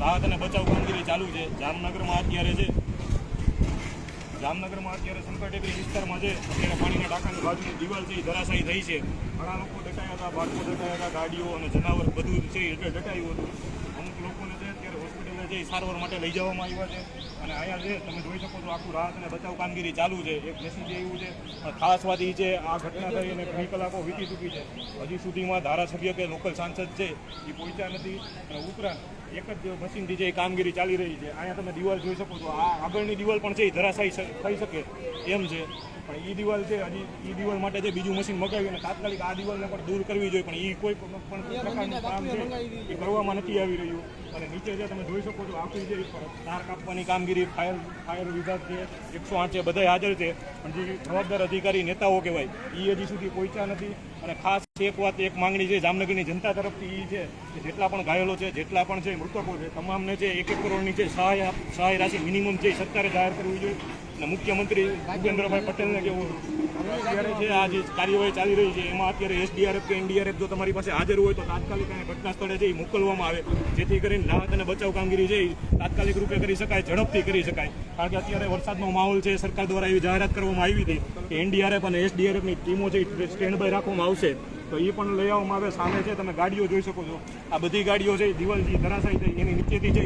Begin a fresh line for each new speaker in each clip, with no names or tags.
રાહત અને બચાવ કામગીરી ચાલુ છે. જામનગરમાં અત્યારે છે. જામનગરમાં અત્યારે શંકર વિસ્તારમાં છે. અત્યારે પાણીના ટાંકાની બાજુની દિવાલ છે, એ ધરાશાયી થઈ છે. ઘણા લોકો ડટાયા હતા, બાળકો ડટાયા હતા, ગાડીઓ અને જનાવર બધું છે એટલે ડટાયું હતું. અમુક લોકોને છે, અત્યારે હોસ્પિટલે છે સારવાર માટે લઈ જવામાં આવ્યા છે. અને અહીંયા છે તમે જોઈ શકો છો આખું રાહત અને બચાવ કામગીરી ચાલુ છે. એક મેસેજ એવું છે ખાસ વાત છે, આ ઘટના થઈ અને ઘણી કલાકો વીતી ચૂકી છે. હજી સુધીમાં ધારાસભ્ય કે લોકલ સાંસદ છે, એ પહોંચ્યા નથી અને ઉપરાંત એક જ મશીનથી જે કામગીરી ચાલી રહી છે. અહીંયા તમે દિવાલ જોઈ શકો છો, આ આગળની દિવાલ પણ છે, એ ધરાશાયી થઈ શકે એમ છે. પણ એ દિવાલ છે હજી એ દિવાલ માટે જે બીજું મશીન મગાવ્યું અને તાત્કાલિક આ દિવાલને પણ દૂર કરવી જોઈએ પણ એ કોઈ પણ પ્રકારનું કામ છે એ કરવામાં નથી આવી રહ્યું. અને નીચે જે તમે જોઈ શકો છો આખી જે તાર કાપવાની કામગીરી ફાયર ફાયર વિભાગ છે એકસો આઠ છે બધા હાજર છે. પણ જે જવાબદાર અધિકારી નેતાઓ કહેવાય એ હજી સુધી પહોંચ્યા નથી. અને ખાસ એક વાત એક માંગણી છે જામનગરની જનતા તરફથી એ છે કે જેટલા પણ ઘાયલો છે જેટલા પણ છે મૃતકો છે તમામને છે એક એક કરોડની છે સહાય સહાય રાશિ મિનિમમ છે એ સરકારે જાહેર કરવી જોઈએ. અને મુખ્યમંત્રી ભૂપેન્દ્રભાઈ પટેલને કેવું અત્યારે છે આ જે કાર્યવાહી ચાલી રહી છે, એમાં અત્યારે એસડીઆરએફ કે એનડીઆરએફ જો તમારી પાસે હાજર હોય તો તાત્કાલિક અહીંયા ઘટના સ્થળે છે મોકલવામાં આવે. જેથી કરીને રાહત અને બચાવ કામગીરી છે એ તાત્કાલિક રૂપે કરી શકાય, ઝડપથી કરી શકાય. કારણ કે અત્યારે વરસાદનો માહોલ છે, સરકાર દ્વારા એવી જાહેરાત કરવામાં આવી હતી કે એનડીઆરએફ અને એસડીઆરએફની ટીમો છે સ્ટેન્ડ બાય રાખવામાં આવશે તો એ પણ લઈ આવવામાં આવે સામે છે તમે ગાડીઓ જોઈ શકો છો. આ બધી ગાડીઓ છે દિવાલજી ધરાશાય જે થઈ એની નીચેથી
દસ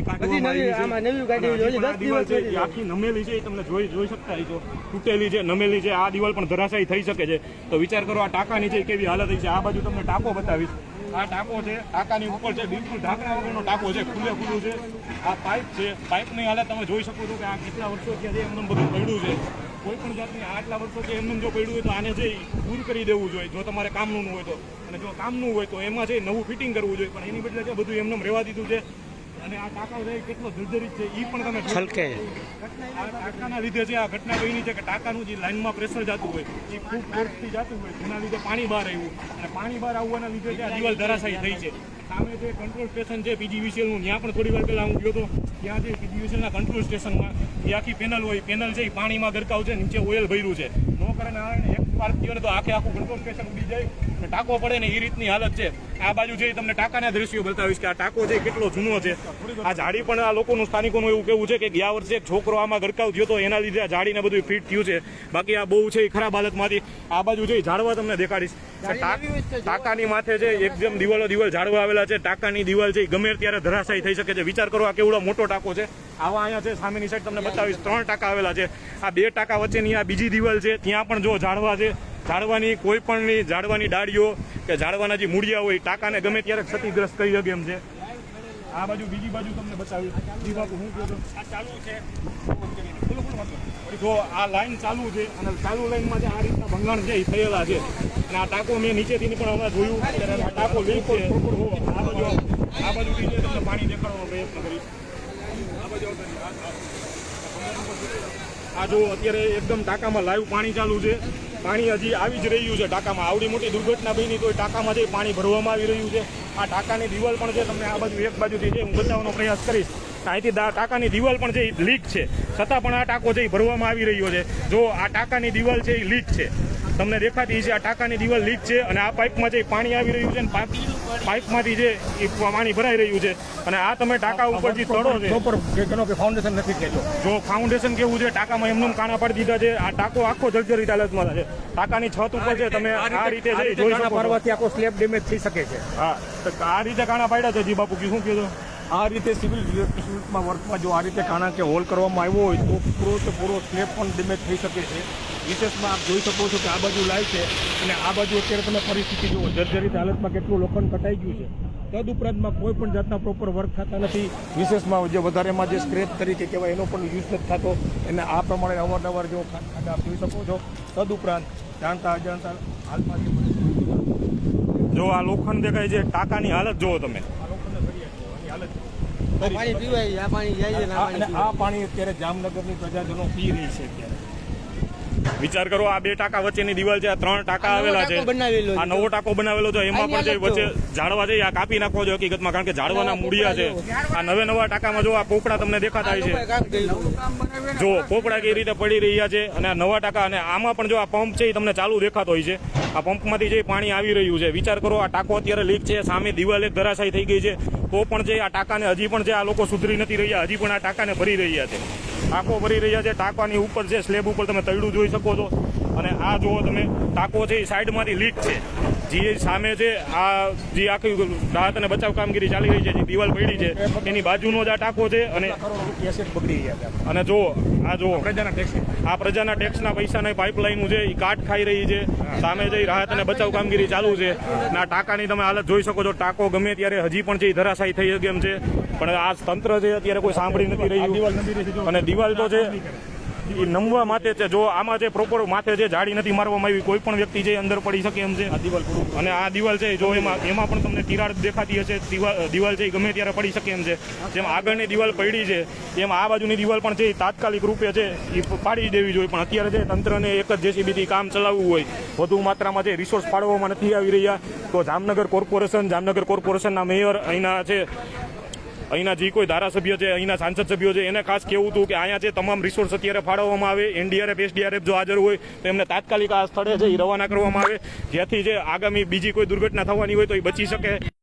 દિવાલ છે એ આખી નમેલી છે એ તમને જોઈ જોઈ શકતા છો તૂટેલી છે નમેલી છે આ દિવાલ પણ ધરાશાયી થઈ શકે છે. તો વિચાર કરો આ ટાંકાની છે એ કેવી હાલત થઈ છે? આ બાજુ તમને ટાંકો બતાવીશ. આ ટાંકો છે ટાંકાની ઉપર છે બિલકુલ ઢાંકણા વગરનો ટાંકો છે ખુલ્લે ખુલ્લું છે. આ પાઇપ છે પાઇપની હાલત તમે જોઈ શકો છો કે આ કેટલા વર્ષો આજે એમને બધું પડ્યું છે. કોઈ પણ જાતની આટલા વર્ષો કે એમને જો પડ્યું હોય તો આને ઈ દૂર કરી દેવું જોઈએ, જો તમારે કામનું હોય તો. અને જો કામનું હોય તો એમાં છે નવું ફિટિંગ કરવું જોઈએ, પણ એની બદલે છે બધું એમને રહેવા દીધું છે અને આ ટાંકા છે કેટલો જર્જરિત છે એ પણ તમે
છલકે.
આ ટાંકાના લીધે જે આ ઘટના બની છે કે ટાંકાનું જે લાઇનમાં પ્રેશર જતું હોય એ ખૂબ ફોર્સથી જતું હોય જેના લીધે પાણી બહાર આવ્યું. અને પાણી બહાર આવવાના લીધે છે આ દિવાલ ધરાશાયી થઈ છે. સામે જે કંટ્રોલ સ્ટેશન છે પીજીવીસીએલનું ત્યાં પણ થોડી વાર પહેલાં હું ગયો હતો ત્યાં જે પીજીવીસીએલના કંટ્રોલ સ્ટેશનમાં એ આખી પેનલ હોય પેનલ છે એ પાણીમાં ગરકાવ છે નીચે ઓઇલ ભર્યું છે. નો કારણે એક સ્પાર્ક તો આખે આખું કંટ્રોલ સ્ટેશન ઉડી જાય. અને ટાંકો પડે ને એ રીતની હાલત છે. આ બાજુ જે તમને ટાંકાના દ્રશ્યો બતાવીશ કે આ ટાંકો છે કેટલો જૂનો છે. આ ઝાડી પણ આ લોકોનું સ્થાનિકોનું એવું કેવું છે કે ગયા વર્ષે એક છોકરો આમાં ગરકાવ થયો તો એના લીધે આ ઝાડીને બધું ફિટ થયું છે. બાકી આ બહુ છે એ ખરાબ હાલતમાંથી. આ બાજુ એ ઝાડવા તમને દેખાડીશ. ટાંકાની માથે છે એકદમ દિવાલો દિવાલ ઝાડવા આવેલા છે. ટાંકાની દિવાલ છે એ ગમે ત્યારે ધરાશાયી થઈ શકે છે. વિચાર કરો આ કેવડો મોટો ટાંકો છે. આવા અહીંયા છે સામેની સાઈડ તમને બતાવીશ. ત્રણ ટાંકા આવેલા છે. આ બે ટાંકા વચ્ચેની આ બીજી દિવાલ છે. ત્યાં પણ જો ઝાડવા છે ઝાડવાની કોઈ પણની ઝાડવાની ડાળીઓ કે ઝાડવાના જે મૂળિયા હોય ટાંકાને ગમે ત્યારે ક્ષતિગ્રસ્ત કરી શકે એમ છે. આ બાજુ બીજી બાજુ તમને બતાવ્યું જી બાપુ હું આ ચાલુ છે. જો આ લાઈન ચાલુ છે અને ચાલુ લાઈનમાં જે આ રીતના ભંગાણ છે એ થયેલા છે. અને આ ટાંકો મેં નીચેથી પણ હમણાં જોયું. ત્યારે આ ટાંકો લીક છે. આ બાજુ આ બાજુ તમને પાણી દેખાડવાનો પ્રયત્ન કરીશ. આ બાજુ આ જો અત્યારે એકદમ ટાંકામાં લાઈવ પાણી ચાલુ છે. પાણી હજી આવી જ રહ્યું છે ટાંકામાં આવડી મોટી દુર્ઘટના બની તો ટાંકામાં જે પાણી ભરવામાં આવી રહ્યું છે. આ ટાંકાની દિવાલ પણ છે તમને આ બાજુ એક બાજુથી છે હું બતાવવાનો પ્રયાસ કરીશ અહીંથી ટાંકાની દિવાલ પણ છે લીક છે, છતાં પણ આ ટાંકો એ ભરવામાં આવી રહ્યો છે. જો આ ટાંકાની દિવાલ છે એ લીક છે. તમને દેખાતી છે આ ટાંકાની દિવાલ લીક છે અને આ પાઇપમાં જે પાણી આવી રહ્યું છે ને પાઇપ પાઇપમાંથી જે એ પાણી ભરાઈ રહ્યું છે અને આ તમે ટાંકા ઉપર જે તળો છે
કે ફાઉન્ડેશન નથી કહેતો
જો ફાઉન્ડેશન કેવું છે ટાંકામાં એમનેમ કાણા પાડી દીધા છે આ ટાંકો આખો જર્જરિત હાલતમાં છે. ટાંકાની છત ઉપર છે તમે આ રીતે જોઈ શકો.
પાડવાથી આખો સ્લેબ ડેમેજ થઈ શકે છે.
હા તો આ રીતે કાણા પાડ્યા છે જી બાપુ શું કીધું
આ રીતે સિવિલ વર્કમાં જો આ રીતે કાણા કે હોલ કરવામાં આવ્યો હોય તો પૂરો તો પૂરો સ્લેબ પણ ડેમેજ થઈ શકે છે. વિશેષમાં આપ જોઈ શકો છો કે આ બાજુ લાઈવ છે અને આ બાજુ અત્યારે તમે પરિસ્થિતિ જુઓ જર્જરિત હાલતમાં કેટલું લોખંડ કટાઈ ગયું છે. તદ ઉપરાંતમાં કોઈ પણ જાતના પ્રોપર વર્ક થતા નથી. વિશેષમાં જે વધારેમાં જે સ્ક્રેચ તરીકે કહેવાય એનો પણ યુઝ નથી થતો. અને આ પ્રમાણે અવારનવાર જો ખાડા આપ જોઈ શકો છો. તદ ઉપરાંત જાણતા અજાણતા હાલમાં જે
જો આ લોખંડ દેખાય છે ટાંકાની હાલત જુઓ તમે.
એની
આ પાણી
અત્યારે જામનગરની પ્રજાજનો પી રહી છે અત્યારે.
વિચાર કરો આ બે ટાંકા વચ્ચેની દિવાલ છે આ ત્રણ ટાંકા આવેલા છે. આ નવો ટાંકો બનાવેલો છે એમાં પણ જે વચ્ચે. ઝાડવા છે આ કાપી નાખવો છે હકીકતમાં કારણ કે ઝાડવાના મૂળિયા છે. આ નવે નવા ટાંકામાં જો આ પોપડા તમને દેખાતા છે. જો પોપડા કઈ રીતે પડી રહ્યા છે અને આ નવા ટાંકા અને આમાં પણ જો આ પંપ છે એ તમને ચાલુ દેખાતો હોય છે. આ પંપમાંથી જે પાણી આવી રહ્યું છે વિચાર કરો આ ટાંકો અત્યારે લીક છે સામે દિવાલ એક ધરાશાયી થઈ ગઈ છે. તો પણ જે આ ટાંકાને હજી પણ જે આ લોકો સુધરી નથી રહ્યા હજી પણ આ ટાંકાને ભરી રહ્યા છે. ટાંકો ભરી રહ્યા છે. ટાંકાની ઉપર છે સ્લેબ ઉપર તમે તૈડું જોઈ શકો છો. અને આ જુઓ તમે, ટાંકો છે એ સાઈડમાંથી લીક છે. જે સામે છે, આ જે આખી રાહત અને બચાવ કામગીરી ચાલી રહી છે, જે દિવાલ પડી છે, એની બાજુનો જ આ ટાંકો છે અને અને જો, આ
જો,
આ પ્રજાના ટેક્સના પૈસાની પાઇપલાઇન છે એ કાટ ખાઈ રહી છે, સામે જઈ રાહત અને બચાવ કામગીરી ચાલુ છે, અને આ ટાંકાની તમે હાલત જોઈ શકો છો, ટાંકો ગમે ત્યારે હજી પણ છે એ ધરાશાયી થઈ શકે એમ છે, પણ આ તંત્ર છે, અત્યારે કોઈ સાંભળી નથી રહ્યું. અને દિવાલ તો છે એ નમવા માટે છે. જો આમાં જે પ્રોપર માથે જે જાળી નથી મારવામાં આવી કોઈ પણ વ્યક્તિ જે અંદર પડી શકે એમ છે.
આ દિવાલ
અને આ દિવાલ છે જો એમાં એમાં પણ તમને તિરાડ દેખાતી હશે દિવાલ દિવાલ છે એ ગમે ત્યારે પડી શકે એમ છે. જેમ આગળની દિવાલ પડી છે એમ આ બાજુની દિવાલ પણ છે એ તાત્કાલિક રૂપે છે એ પાડી દેવી જોઈએ. પણ અત્યારે જે તંત્રને એક જ જેસીબીથી કામ ચલાવવું હોય વધુ માત્રામાં જે રિસોર્સ ફાળવવામાં નથી આવી રહ્યા તો જામનગર કોર્પોરેશન જામનગર કોર્પોરેશનના મેયર અહીંના છે અહીંના જે કોઈ ધારાસભ્ય છે, અહીંના સાંસદ સભ્યો છે, એને ખાસ કેવું હતું કે અહીંયા જે તમામ રિસોર્સ અત્યારે ફાળવવામાં આવે, એનડીઆરએફ, એસડીઆરએફ જો હાજર હોય, તો એમને તાત્કાલિક આ સ્થળે છે એ રવાના કરવામાં આવે. જેથી જે આગામી બીજી કોઈ દુર્ઘટના થવાની હોય તો એ બચી શકે.